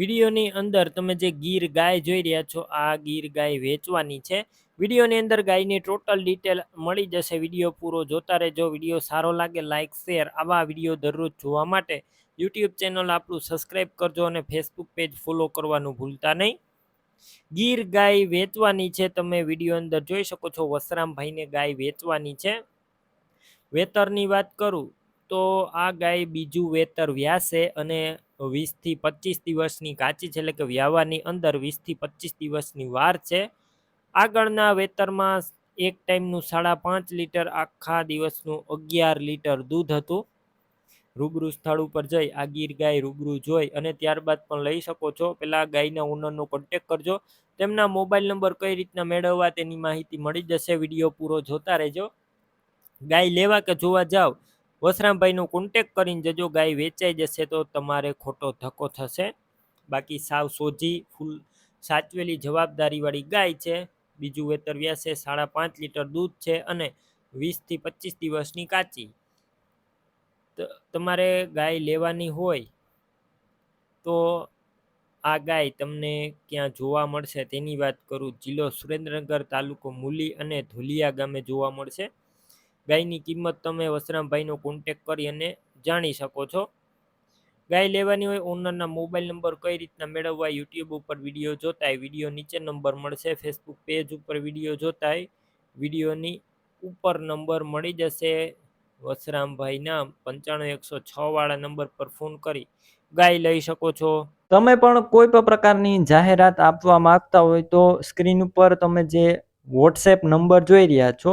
વિડીયોની અંદર તમે જે ગીર ગાય જોઈ રહ્યા છો, આ ગીર ગાય વેચવાની છે. વિડીયોની અંદર ગાયની ટોટલ ડિટેલ મળી જશે. વીડિયો પૂરો જોતા રહેજો. વીડિયો સારો લાગે લાઇક શેર, આવા વીડિયો દરરોજ જોવા માટે યુટ્યુબ ચેનલ આપણું સબસ્ક્રાઈબ કરજો અને ફેસબુક પેજ ફોલો કરવાનું ભૂલતા નહીં. ગીર ગાય વેચવાની છે. તમે વીડિયો અંદર જોઈ શકો છો, વસરામભાઈને ગાય વેચવાની છે. વેતરની વાત કરું તો આ ગાય બીજું વેતર વ્યાસે અને વીસથી પચીસ દિવસની કાચી છે, એટલે કે વ્યાવાની અંદર વીસથી પચીસ દિવસની વાર છે. આગળના વેતરમાં એક ટાઈમનું સાડા પાંચ લીટર, આખા દિવસનું અગિયાર લીટર દૂધ હતું. રૂબરૂ સ્થળ ઉપર જઈ, આ ગીર ગાય રૂબરૂ જોઈ અને ત્યારબાદ પણ લઈ શકો છો. પેલા ગાયના ઓનરનો કોન્ટેક કરજો. તેમના મોબાઈલ નંબર કઈ રીતના મેળવવા તેની માહિતી મળી જશે. વીડિયો પૂરો જોતા રહેજો. ગાય લેવા કે જોવા જાવ વસરામભાઈનો કોન્ટેક કરીને જજો ગાય વેચાઈ જશે તો તમારે ખોટો ધક્કો થશે. બાકી સાવ સોજી, ફૂલ સાચવેલી જવાબદારીવાળી ગાય છે. બીજું વેતર વ્યાસે સાડા પાંચ લીટર દૂધ છે અને વીસથી પચીસ દિવસની કાચી. તમારે ગાય લેવાની હોય તો આ ગાય તમને ક્યાં જોવા મળશે તેની વાત કરું. જિલ્લો સુરેન્દ્રનગર તાલુકો મૂલી અને ધુલિયા ગામે જોવા મળશે. ગાયની કિંમત તમે વસરામભાઈનો કોન્ટેક કરી અને જાણી શકો છો. ગાય લેવાની હોય ઓનરના મોબાઈલ નંબર કઈ રીતના મેળવવા યુટ્યુબ ઉપર વીડિયો જોતાય વીડિયો નીચે નંબર મળશે ફેસબુક પેજ ઉપર વીડિયો જોતાય વિડીયોની ઉપર નંબર મળી જશે. વસરામભાઈના પંચાણું એકસો છ વાળા નંબર પર ફોન કરી. ગાય લઈ શકો છો. તમે પણ કોઈ પણ પ્રકારની જાહેરાત આપવા માંગતા હોય તો સ્ક્રીન ઉપર તમે જે વોટ્સએપ નંબર જોઈ રહ્યા છો